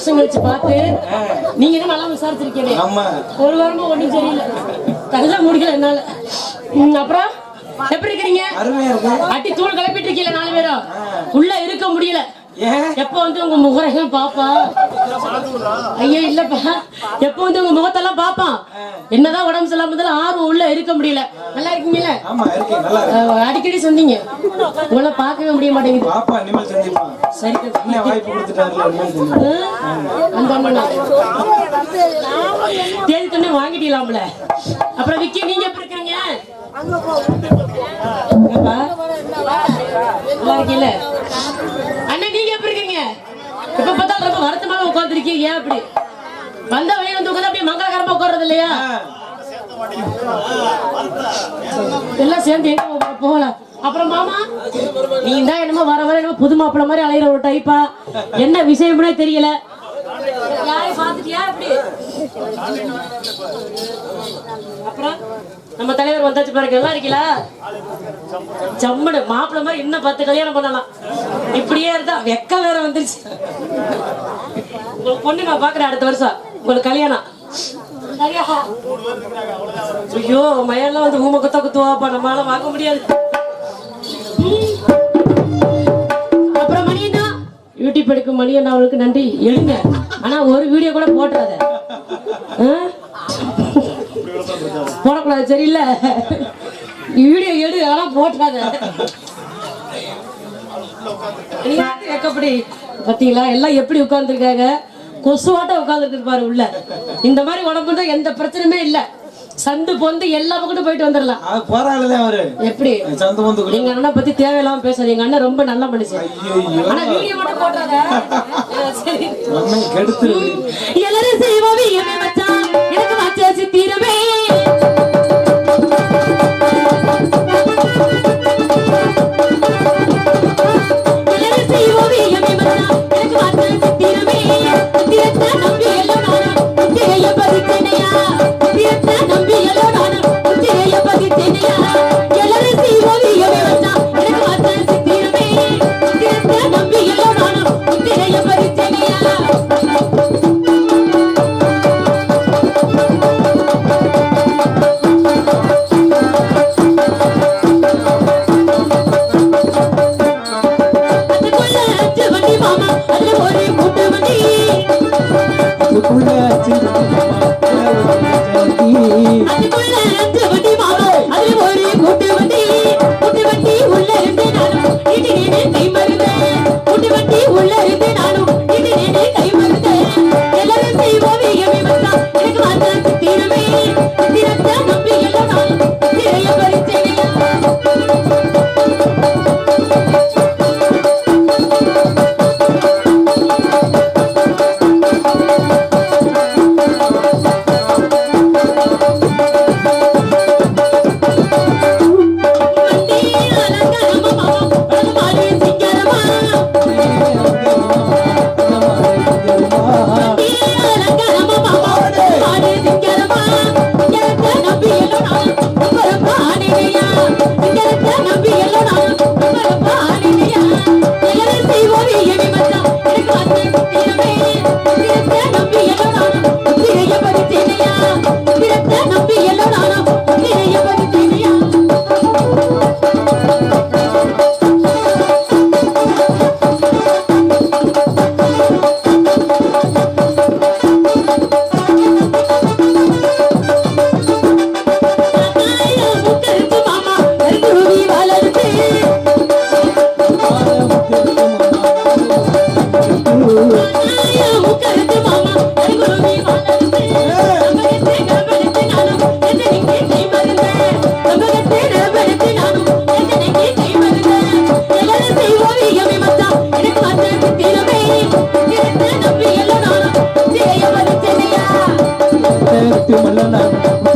வருஷம் கழிச்சு பார்த்து நீங்க என்ன நல்லா விசாரிச்சிருக்கீங்க? ஒரு வாரமா ஒண்ணும் சரியில்லை. தள்ள முடியல என்னால. அப்புறம்? எப்படி இருக்கிறீங்க? அட்டி தூள் கிளப்பிட்டு இருக்கீங்க நாலு பேரும். உள்ள இருக்க முடியல. எப்ப வந்து உங்க முகரையும் பாப்பா? ஐயா இல்லப்பா. எப்ப வந்து உங்க முகத்தெல்லாம் பாப்பான்? என்னதான் உடம்பு சரியில்லாம இருந்தாலும் ஆர்வம் உள்ள இருக்க முடியல. நல்லா இருக்கீங்களா? ஆமா இருக்கு நல்லா இருக்கு அஹ், அடிக்கடி சொன்னீங்க. உங்களை பார்க்கவே முடிய மாட்டேங்குது. சரி தேதி துணை வாங்கிட்டீங்களாம்ல? அப்புறம் விக்கி நீங்க எப்படி இருக்கீங்க? நல்லா இருக்கீல்ல அண்ணன் நீங்க எப்படி இருக்கீங்க இப்ப பார்த்தா ரொம்ப வருத்தமாக உட்கார்ந்துருக்கீங்க ஏன் அப்படி? வந்த வழியில வந்து உட்காந்து அப்படியே மங்களகரமா உட்கார்றது இல்லையா? எல்லாம் சேர்ந்து எங்க போகலாம். அப்புறம் மாமா நீ தான் என்னமோ வர வர என்னமோ புது மாப்பிள்ள மாதிரி அலையிற ஒரு டைப்பா என்ன விஷயம்னே தெரியல. யாரையும் பார்த்துட்டியா அப்படி? அப்புறம்? நம்ம தலைவர் வந்தாச்சு பாருங்க நல்லா இருக்கீங்களா? ஜம்முனு மாப்பிள்ள மாதிரி இன்னும் பத்து கல்யாணம் பண்ணலாம். இப்படியே இருந்தா வெக்க வேற வந்துருச்சு. உங்களுக்கு பொண்ணு நான் பாக்குறேன் அடுத்த வருஷம். உங்களுக்கு கல்யாணம். ஐயோ மயெல்லாம் வந்து ஊமை குத்த குத்துவாப்பா. நம்மளால வாங்க முடியாது. அப்புறம் மணியண்ணா. யூடியூப் எடுக்கும் மணியண்ணா அவளுக்கு நன்றி. எடுங்க ஆனா ஒரு வீடியோ கூட போட்டுறாத. போடக்கூடாது சரியில்லை. வீடியோ எடு ஆனா போட்டுறாத. நீங்க எப்படி பாத்தீங்களா? எல்லாம் எப்படி உட்கார்ந்துருக்காங்க? பாரு உள்ள. இந்த மாதிரி உடம்பு தான் எந்த பிரச்சனையுமே இல்ல. சந்து பொந்து எல்லா பக்கத்தும் போயிட்டு வந்துடலாம். அவரு. எப்படி? சந்து வந்து எங்க அண்ணன் பத்தி தேவையில்லாம பேசுறது எங்க அண்ணன் ரொம்ப நல்ல மனுஷன். ஆனா வீடியோ மட்டும் கெடுத்து எல்லாரும் செய்வோம். எனக்கு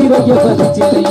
тебя я захотел.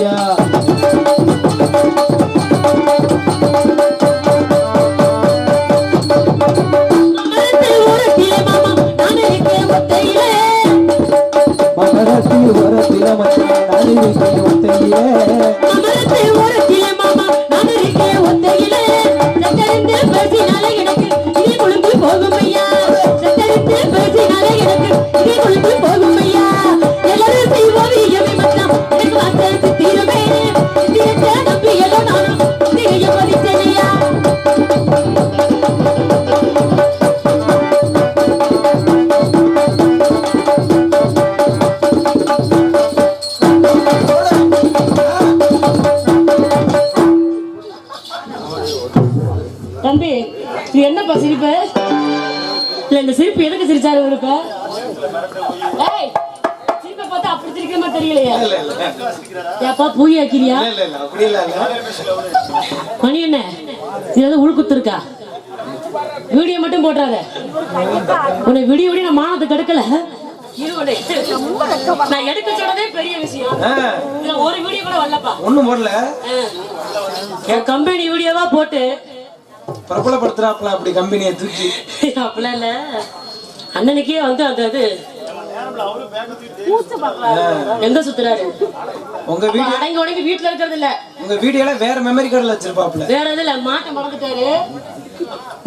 ஏப்பா பூய் ஆக்கிறியா மணி என்ன? இது உள்குத்து இருக்கா வீடியோ மட்டும் போட்டுறாத. உன்னை விடிய விடிய நான் மானத்தை கெடுக்கல. இரு உன்னை. நான் எடுக்க சொன்னதே பெரிய விஷயம். ஆ, இதுல ஒரு வீடியோ கூட வரலப்பா. ஒண்ணும் போடல. என் கம்பெனி வீடியோவா போட்டு பிரபலப்படுத்துறாப்ல அப்படி கம்பெனியை தூக்கி. இல்ல. அண்ணனுக்கே வந்து அந்த இது எங்க சுத்துறாரு? உங்க வீடியோ அடங்கி உடங்கி வீட்டுல இருக்கிறது இல்ல. உங்க வீடியோல வேற மெமரி கார்டுல வச்சிருப்பாப்ல வேற எதுவும் இல்ல மாட்ட மறந்துட்டாரு.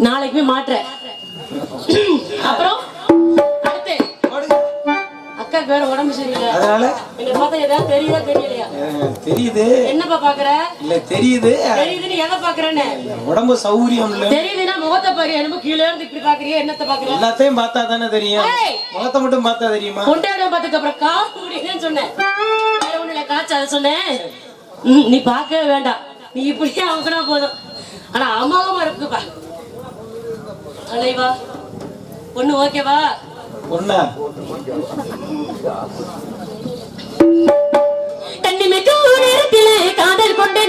நாளைக்கு போய் மாட்டுறேன். அப்புறம். வேற உடம்பு சரியில்லை அதனால? என்ன பார்த்தா ஏதாவது தெரியுதா தெரியலையா? தெரியுது. என்னப்பா பாக்குற? இல்ல தெரியுது. தெரியுதுன்னு எதை பாக்குறேன்னு? உடம்பு சௌரியம் இல்ல. தெரியுதுன்னா முகத்தை பாரு என்னமோ கீழே இருந்து இப்படி பாக்குறியா என்னத்த பாக்குற? எல்லாத்தையும் பார்த்தா தானே தெரியும்! முகத்தை மட்டும் பார்த்தா தெரியுமா? கொண்டாட பார்த்ததுக்கு அப்புறம் காசு முடியுதுன்னு சொன்னேன். வேற ஒண்ணு இல்ல காய்ச்சல் அதை சொன்னேன். நீ பார்க்கவே வேண்டாம். நீ இப்படியே அமுக்கினா போதும். ஆனா அம்மாவும் இருக்குப்பா. அலைவா. பொண்ணு ஓகேவா? ஒண்ணா. கண்ணிமைக்கு நேரத்திலே காதல் கொண்டு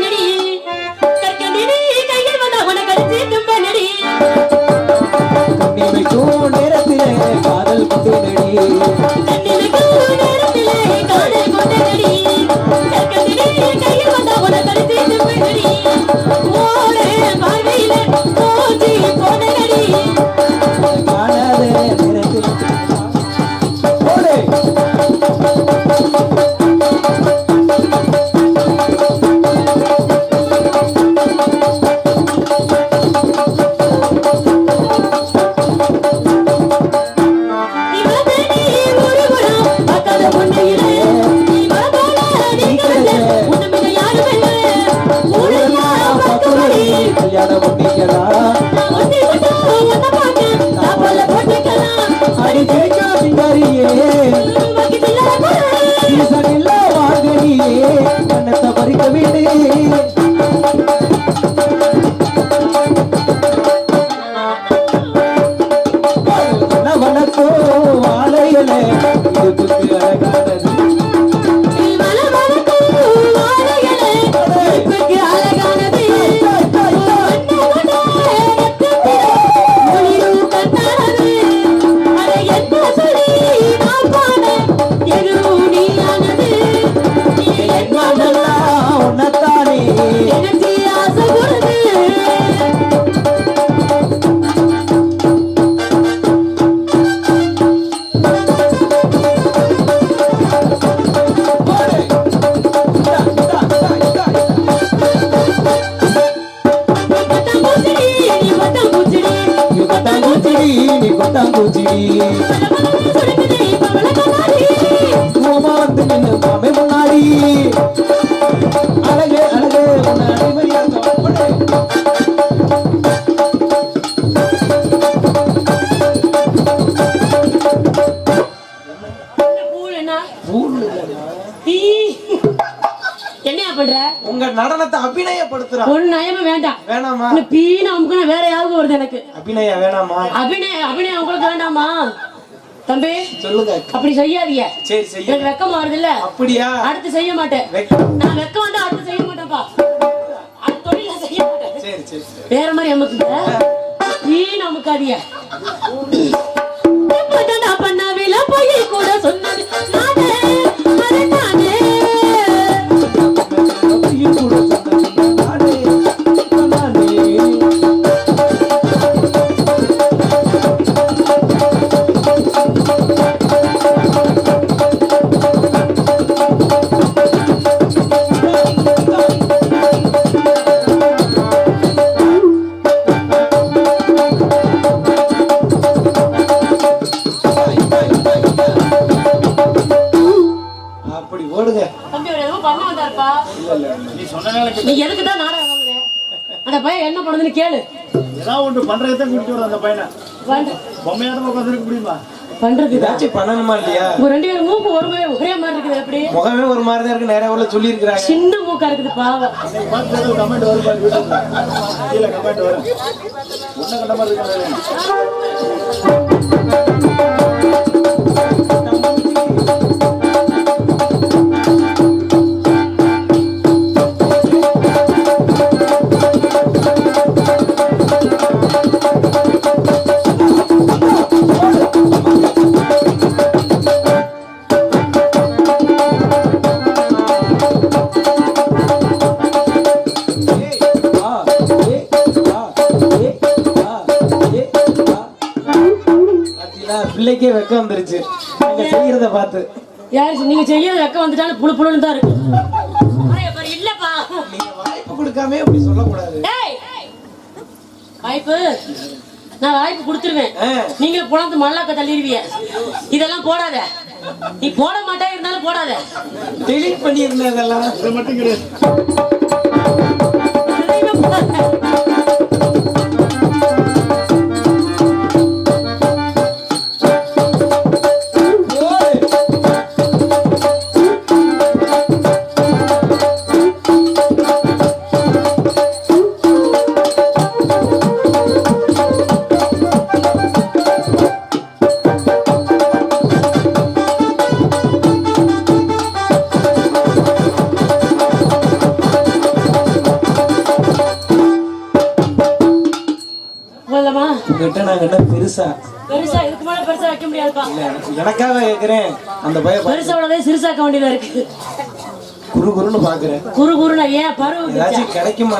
తంగుజీ మోమాంతి నిన్న మామె ఉన్నాడి நடனத்தை அபிநயப்படுத்துறா. ஒரு நயமும் வேண்டாம். வேணாமா? இந்த பீன அமுக்குனா வேற யாவது வருது எனக்கு. அபிநயா வேணாமா? அபிநய அபிநயம் உங்களுக்கு வேண்டாமா? தம்பி சொல்லுங்க. அப்படி செய்யாதீங்க. சரி செய்ய எனக்கு வெக்கமா வருது இல்ல அப்படியா? அடுத்து செய்ய மாட்டேன். நான் வெக்கம் வந்தா அடுத்து செய்ய மாட்டேன்ப்பா. அடுத்த தொழில செய்ய மாட்டேன். சரி சரி சரி. வேற மாதிரி அமுக்குங்க. பீன அமுக்காதீங்க. எப்பதான்டா பண்ணாவில போய் கூட சொன்னது. நீ எதுக்கு தான் நாடகம் வாங்குற அந்த பையன் என்ன பண்ணுதுன்னு கேளு. ஏதாவது ஒன்று பண்றதுக்கு தான் கூட்டிட்டு வரோம் அந்த பையனை. பண்ற- பொம்மையாட்டம் உட்காந்துருக்க முடியுமா? பண்றது ஏதாச்சும் பண்ணணுமா இல்லையா? உங்க ரெண்டு பேரும் மூக்கு ஒரு மாதிரி ஒரே மாதிரி இருக்குது முகமே ஒரு மாதிரி தான் இருக்கு நிறைய உள்ள சொல்லி இருக்கிறாங்க சின்ன மூக்கா இருக்குது பாவம். கமெண்ட் வரும் கமெண்ட் வரும். கண்ட மாதிரி பிள்ளைக்கே வெக்கம் வந்துருச்சு. நாங்க செய்யறத பார்த்து. யாரு நீங்க செய்யறது வெக்க வந்துட்டாலும் புழு புழுன்னு தான் இருக்கு. இல்லப்பா. நீங்க வாய்ப்பு கொடுக்காம அப்படி சொல்லக்கூடாது. ஏய்! வாய்ப்பு? நான் வாய்ப்பு கொடுத்துருவேன். ஆ. நீங்களும் புலந்து மல்லாக்க தள்ளிடுவீங்க இதெல்லாம் போடாத. நீ போட மாட்டே இருந்தாலும் போடாத. டெலிட் பண்ணியிருந்தேன் இதெல்லாம். இது மட்டும் கிடையாது. உங்ககிட்ட நாங்க என்ன பெருசா. பெருசா இதுக்கு மேல பெருசா வைக்க முடியாதுப்பா. எனக்காக கேக்குறேன் அந்த பையன் பா- பெருசா உள்ளதே சிறுசாக்க வேண்டியதா இருக்கு. குரு குருன்னு பாக்குறேன். குறு குறுனா ஏன் பருவ ஏதாச்சும் கிடைக்குமா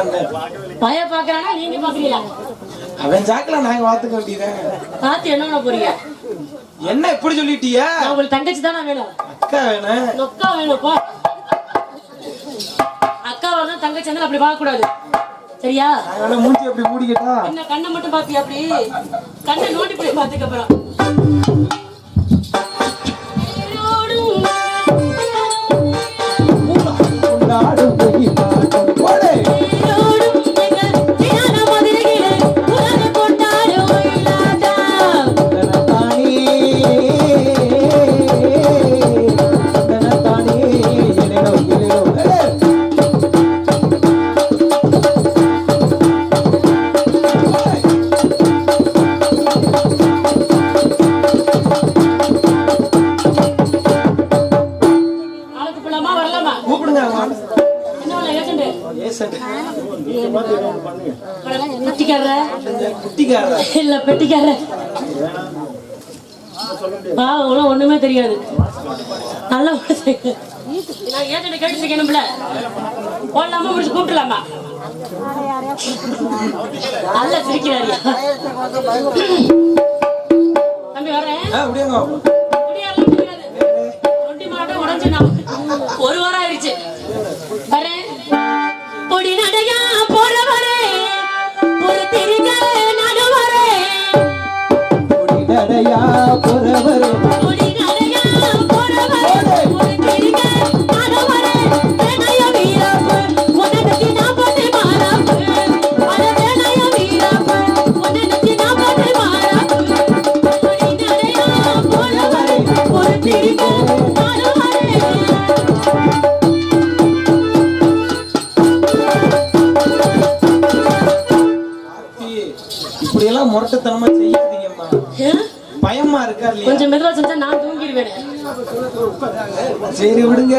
பய பாக்குறானா நீங்க பாக்குறீங்களா? அவன் ஜாக்கில நாங்க வாத்துக்க வேண்டியதேன்? பார்த்து என்ன பண்ண போறீங்க? என்ன இப்படி சொல்லிட்டியா? உங்களுக்கு தங்கச்சி தானே வேணும்? அக்கா வேணும் அக்கா வேணும்ப்பா. அக்கா வந்து தங்கச்சி வந்து அப்படி பார்க்க கூடாது. சரியா? வேணா மூஞ்சி அப்படி மூடிக்கிட்டா என்ன கண்ணை மட்டும் பாப்பியா அப்படி? கண்ணை நோண்டி போய் பார்த்துக்க போலாமா வரலாமா கூப்பிடுங்க? இல்ல பெட்டிக்காரர? பாவம் ஒண்ணுமே தெரியாது. நல்லா ஏஜென்ட் கேட்டு இருக்கேன்ல போடலாமா முடிச்சு கூப்பிடலாமா? நல்ல சிரிக்கிறாரு. தம்பி வரேன் உடைஞ்சு நான் ஒரு வாரம் ஆயிடுச்சு. வரேன். பொடி நடையா சரி விடுங்க.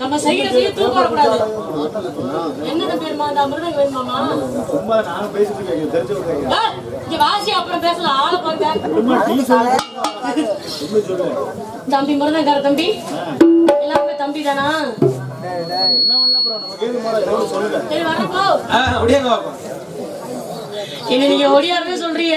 நம்ம செய்யற செய்ய தூக்க வரக்கூடாது என்ன பேருமா அந்த அமிர்தம் வேணுமாமா சும்மா நானும் பேசிட்டு இருக்கேன் தெரிஞ்சு இங்க வாசி அப்புறம் பேசலாம். ஆளை பாருங்க. தம்பி மிருதங்கார தம்பி. எல்லாருமே தம்பி தானா. என்ன நீங்க ஒடியாருன்னு சொல்றீங்க.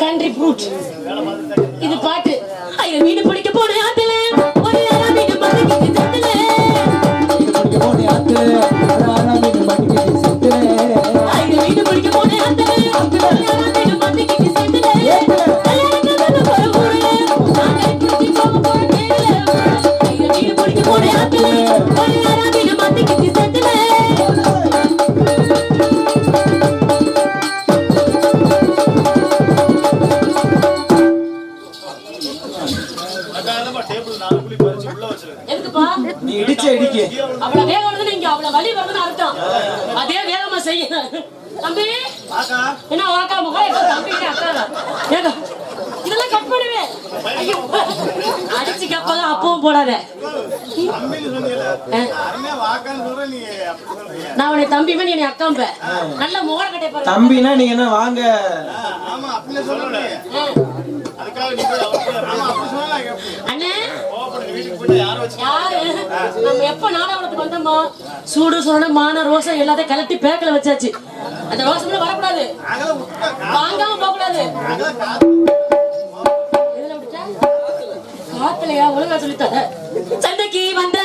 கண்ட்ரி பூட் இது பாட்டு. ஐயோ வீடு பிடிக்க போன இடிச்ச இடிக்க அவ்வளவு வேகம் வந்து நீங்க அவ்வளவு வலி வருதுன்னு அர்த்தம். அதே வேகமா செய்ய. தம்பி. என்ன வாக்கா? முகம் ஏதோ தம்பி அக்கா ஏதோ. இதெல்லாம் கட் பண்ணுவேன் அடிச்சு கப்பலாம் அப்பவும் போடாத. நான் உன்னை தம்பி என்னை அக்காம்ப நல்ல மோட கட்டை தம்பினா நீங்க என்ன வாங்க? அண்ணே. நம்ம எப்ப நாடாவளத்துக்கு வந்தோமோ சூடு சுரண மான ரோசம் எல்லாத்தையும் கலட்டி பேக்கல வச்சாச்சு. அந்த ரோசம் வரக்கூடாது. வாங்காம போக கூடாது காத்துலயா ஒழுங்கா சொல்லித்தாங்க சந்தைக்கு வந்த